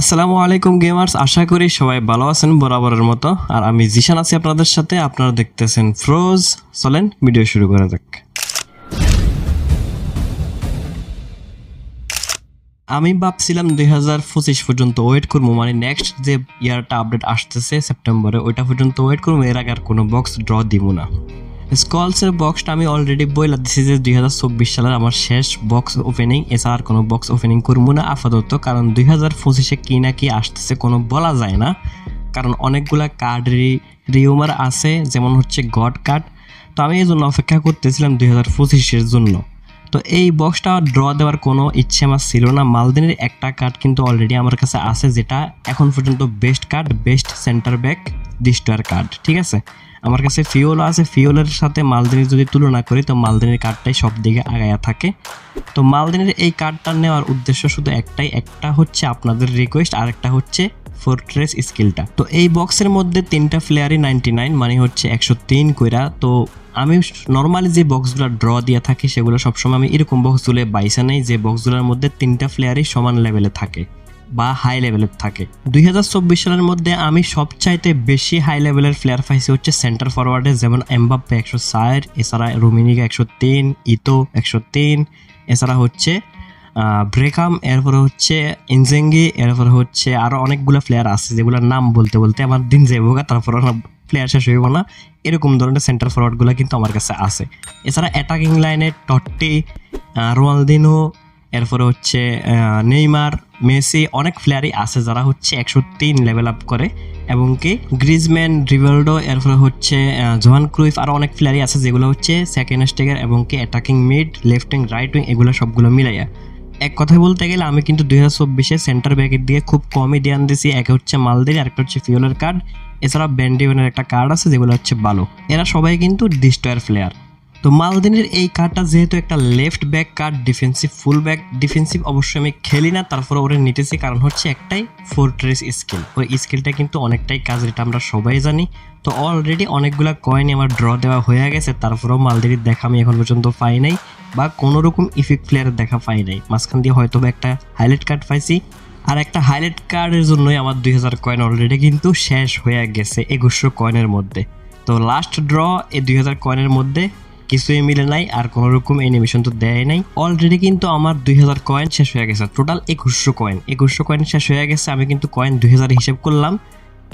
আসসালামু আলাইকুম গেমার্স, আশা করি সবাই ভালো আছেন বরাবরের মতো। আর আমি জিশান আছি আপনাদের সাথে, আপনারা দেখতেছেন ফ্রোজ চলেন ভিডিও শুরু করা যাক। আমি ভাবছিলাম দুই হাজার পঁচিশ পর্যন্ত ওয়েট করব মানে নেক্সট যে ইয়ারটা আপডেট আসতেছে সেপ্টেম্বরে ওইটা পর্যন্ত ওয়েট করব, এর আগে আর কোনো বক্স ড্র দিব না। স্কলসের বক্সটা আমি অলরেডি বইলা দিছি যে দুই হাজার চব্বিশ সালের আমার শেষ বক্স ওপেনিং এছাড়া কোনো বক্স ওপেনিং করব না আপাতত, কারণ দুই হাজার পঁচিশে কি না কি আসতেছে কোনো বলা যায় না। কারণ অনেকগুলা কার্ড রিউমার আছে, যেমন হচ্ছে গড কার্ড তো আমি এই জন্য অপেক্ষা করতেছিলাম দুই হাজার পঁচিশের জন্য। তো এই বক্সটা ড্র দেওয়ার কোনো ইচ্ছে আমার ছিল না। মালদিনের একটা কার্ড কিন্তু অলরেডি আমার কাছে আছে, যেটা এখন পর্যন্ত best card best centre back ডিস্টার card ঠিক আছে? আমার কাছে ফিওল আছে ফিওলের সাথে মালদিনের যদি তুলনা করি, তো মালদিনের কার্ডটাই সব দিকে আগায়া থাকে। তো মালদিনের এই কার্ডটা নেওয়ার উদ্দেশ্য শুধু একটাই, একটা হচ্ছে আপনাদের রিকোয়েস্ট আর একটা হচ্ছে ফোর্ট্রেস স্কিলটা তো এই বক্সের মধ্যে তিনটা প্লেয়ারই নাইনটি নাইন মানে হচ্ছে একশো তিন কইরা। তো আমি নর্মালি যে বক্সগুলো ড্র দিয়ে থাকি, সেগুলো সবসময় আমি এরকম বক্সগুলো বাইসা নেই, যে বক্সগুলোর মধ্যে তিনটা প্লেয়ারই সমান লেভেলে থাকে। বা হাই লেভেলের থাকে। দুই হাজার চব্বিশ সালের মধ্যে আমি সবচাইতে বেশি হাই লেভেলের প্লেয়ার পাইছি হচ্ছে সেন্টার ফরওয়ার্ডে যেমন এমবাপ্পে একশো ষাট এছাড়া রুমিনিকা একশো তিন ইতো একশো তিন, এছাড়া হচ্ছে ব্রেকাম এরপরে হচ্ছে ইনজেঙ্গি এরপরে হচ্ছে আরও অনেকগুলো প্লেয়ার আছে যেগুলোর নাম বলতে বলতে আমার দিন যাইব তারপর প্লেয়ার শেষ হইব না। এরকম ধরনের সেন্টার ফরওয়ার্ডগুলো কিন্তু আমার কাছে আছে। এছাড়া অ্যাটাকিং লাইনে টট্টি রোয়ালদিনো এরপরে হচ্ছে নেইমার, মেসি, অনেক প্লেয়ারই আছে যারা হচ্ছে একশো তিন লেভেল আপ করে। এবং কি গ্রিজম্যান রিভাল্ডো এরপরে হচ্ছে জোহান ক্রুইফ আরও অনেক প্লেয়ারই আছে যেগুলো হচ্ছে সেকেন্ড স্টেগার এবং কি attacking mid left wing right wing এগুলো সবগুলো মিলাইয়া। এক কথায় বলতে গেলে আমি কিন্তু দুই হাজার চব্বিশে সেন্টার ব্যাকের দিকে খুব কমই ধ্যান দিছি। এক হচ্ছে মালদির, আরেকটা হচ্ছে ফিওলের কার্ড এছাড়া ব্যান্ডিওনের একটা কার্ড আছে যেগুলো হচ্ছে ভালো এরা সবাই কিন্তু ডিস্টয়ার প্লেয়ার তো মালদিনের এই কার্ডটা যেহেতু একটা left back card defensive full back defensive অবশ্যই আমি খেলি না, তারপরে ওরে নিতেছি, কারণ হচ্ছে একটাই ফোর্ট্রেস স্কিল ওই স্কিলটা কিন্তু অনেকটাই কাজ, এটা আমরা সবাই জানি। তো অলরেডি অনেকগুলো কয়েন আমার ড্র দেওয়া হয়ে গেছে, তারপরেও মালদিরির দেখা আমি এখন পর্যন্ত পাই নাই, বা কোনো রকম ইফেক্ট প্লেয়ারের দেখা পাই নাই। মাঝখান দিয়ে হয়তো একটা হাইলাইট কার্ড পাইছি। আর একটা হাইলাইট কার্ডের জন্যই আমার দুই হাজার কয়েন অলরেডি কিন্তু শেষ হয়ে গেছে, একুশশো কয়েনের মধ্যে। তো লাস্ট ড্র এই দুই হাজার কয়েনের মধ্যে কিছুই মিলে নাই আর কোনো রকম অ্যানিমেশন তো দেয় নাই। অলরেডি কিন্তু আমার দুই হাজার কয়েন শেষ হয়ে গেছে। টোটাল একুশশো কয়েন একুশশো কয়েন শেষ হয়ে গেছে, আমি কিন্তু কয়েন দুই হাজার হিসেব করলাম,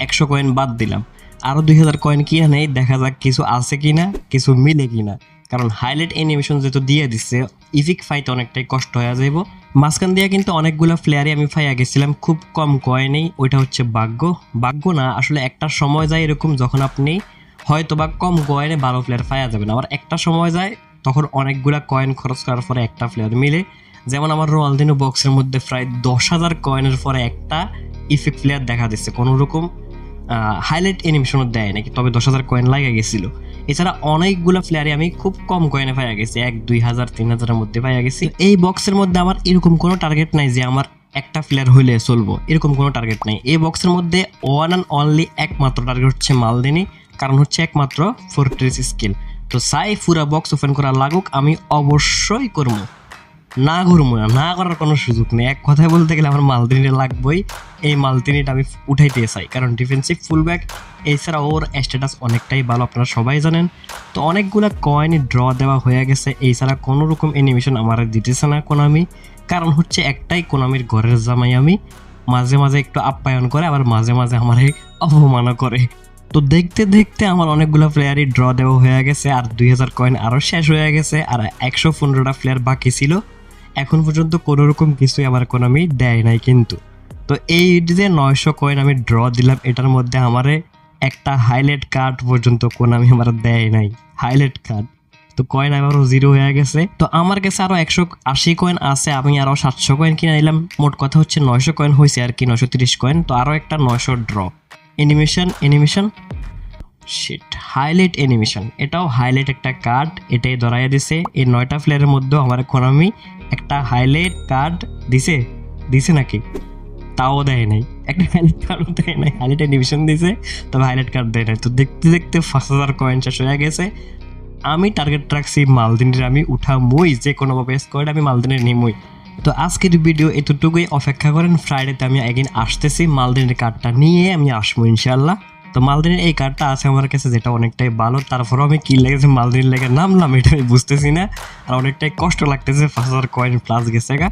একশো কয়েন বাদ দিলাম। আরও দুই হাজার কয়েন কিনা নেই, দেখা যাক কিছু আছে কিনা, কিছু মিলে কিনা। কারণ হাইলাইট অ্যানিমেশন যেহেতু দিয়ে দিচ্ছে ইফিক ফাইতে অনেকটাই কষ্ট হয়ে যাইব। মাঝখান দিয়ে কিন্তু অনেকগুলো প্লেয়ারই আমি ফাইয়া গেছিলাম, খুব কম কয়েনেই ওইটা হচ্ছে ভাগ্য। ভাগ্য না, আসলে একটা সময় যায় এরকম যখন আপনি হয়তো বা কম কয়েনে ভালো প্লেয়ার পাওয়া যাবে না। আবার একটা সময় যায়, তখন অনেকগুলা কয়েন খরচ করার পরে একটা প্লেয়ার মিলে। যেমন আমার রোয়ালদিনো বক্সের মধ্যে প্রায় দশ হাজার কয়েনের পরে একটা ইফেক্ট প্লেয়ার দেখা দিচ্ছে। কোনো রকম হাইলাইট অ্যানিমেশনও দেয় নাকি, তবে দশ হাজার কয়েন লাগে গেছিল। এছাড়া অনেকগুলো প্লেয়ারে আমি খুব কম কয়েনে পাইয়া গেছি, এক, দুই হাজার, তিন হাজারের মধ্যে পাইয়া গেছি। এই বক্সের মধ্যে আমার এরকম কোনো টার্গেট নাই যে আমার একটা প্লেয়ার হইলে চলবো। এরকম কোনো টার্গেট নাই। এই বক্সের মধ্যে ওয়ান অ্যান্ড অনলি একমাত্র টার্গেট হচ্ছে মালদিনী। কারণ হচ্ছে একমাত্র ফোর্ট্রেস স্কিল তো সাই, পুরা বক্স ওপেন করা লাগুক, আমি অবশ্যই করব। না ঘুরবো না না করার কোনো সুযোগ নেই। এক কথায় বলতে গেলে আমার মালদিনিটা লাগবেই। এই মালদিনিটা আমি উঠাইতে চাই, কারণ ডিফেন্সিভ ফুলব্যাক এছাড়া ওর স্ট্যাটাস অনেকটাই ভালো, আপনারা সবাই জানেন। তো অনেকগুলো কয়েনই ড্র দেওয়া হয়ে গেছে, এছাড়া কোনো রকম অ্যানিমেশন আমার দিতেছে না কোনামি। কারণ হচ্ছে একটাই কোনামির ঘরের জামাই আমি। মাঝে মাঝে একটু আপ্যায়ন করে, আবার মাঝে মাঝে আমার অপমানও করে। তো দেখতে দেখতে আমার অনেকগুলো প্লেয়ারই ড্র দেওয়া হয়ে গেছে, আর দুই হাজার কয়েন আরও শেষ হয়ে গেছে, আর একশো পনেরোটা প্লেয়ার বাকি ছিল। এখন পর্যন্ত কোনো রকম কিছুই আমার কোনো আমি দেয় নাই কিন্তু। তো এই যে নয়শো কয়েন আমি ড্র দিলাম, এটার মধ্যে আমারে একটা হাইলাইট কার্ড পর্যন্ত কোন আমি আমার দেয় নাই। হাইলাইট কার্ড তো কয়েন আবারও জিরো হয়ে গেছে। তো আমার কাছে আরও একশো আশি কয়েন আছে, আমি আরও সাতশো কয়েন কিনে নিলাম। মোট কথা হচ্ছে নয়শো কয়েন হয়েছে আর কি, নয়শো তিরিশ কয়েন তো আরও একটা নয়শো draw animation animation sheet highlight animation এটাও হাইলাইট একটা কার্ড এটাই ধরাইয়া দিছে। এই নয়টা প্লেয়ারের মধ্যেও আমার আমি একটা হাইলাইট কার্ড দিছে। দিছে নাকি? তাও দেয় নাই। একটা হাইলাইট কার্ডও দেয় নাই। হাইলাইট অ্যানিমেশন দিছে, তবে হাইলাইট কার্ড দেয় নাই। তো দেখতে দেখতে পাঁচ হাজার কয়েন শেষ হয়ে গেছে। আমি টার্গেট রাখছি মালদিনের। আমি উঠা মুই যে কোনোভাবে স্কোয়াড আমি মালদিনের নিমুই। তো আজকের ভিডিও এতটুকুই। অপেক্ষা করেন ফ্রাইডেতে আমি একদিন আসতেছি। মালদিনের কার্ডটা নিয়ে আমি আসব ইনশাল্লাহ তো মালদিনের এই কার্ডটা আছে আমার কাছে, যেটা অনেকটাই ভালো। তারপরেও আমি কি লেগেছে মালদিন লেগে নামলাম, এটা আমি বুঝতেছি না। আর অনেকটাই কষ্ট লাগতেছে, পাঁচ হাজার কয়েন প্লাস গেছে গা।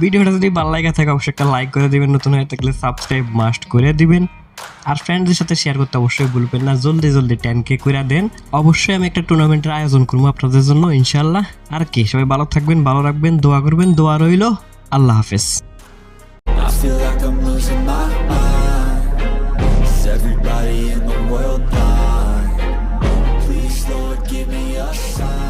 ভিডিওটা যদি ভালো লাগে থাকে, অবশ্যই একটা লাইক করে দিবেন। নতুন হয়ে থাকলে সাবস্ক্রাইব মাস্ট করে দিবেন। আর ফ্রেন্ডদের সাথে শেয়ার করতে অবশ্যই ভুলবেন না। জলদি জলদি টেন কে করে দেন। অবশ্যই আমি একটা টুর্নামেন্টের আয়োজন করব আপনাদের জন্য ইনশাল্লাহ আর কি সবাই ভালো থাকবেন ভালো রাখবেন দোয়া করবেন দোয়া রইল। আল্লাহ হাফেজ। Everybody in the world? Please, Lord, give me a sign.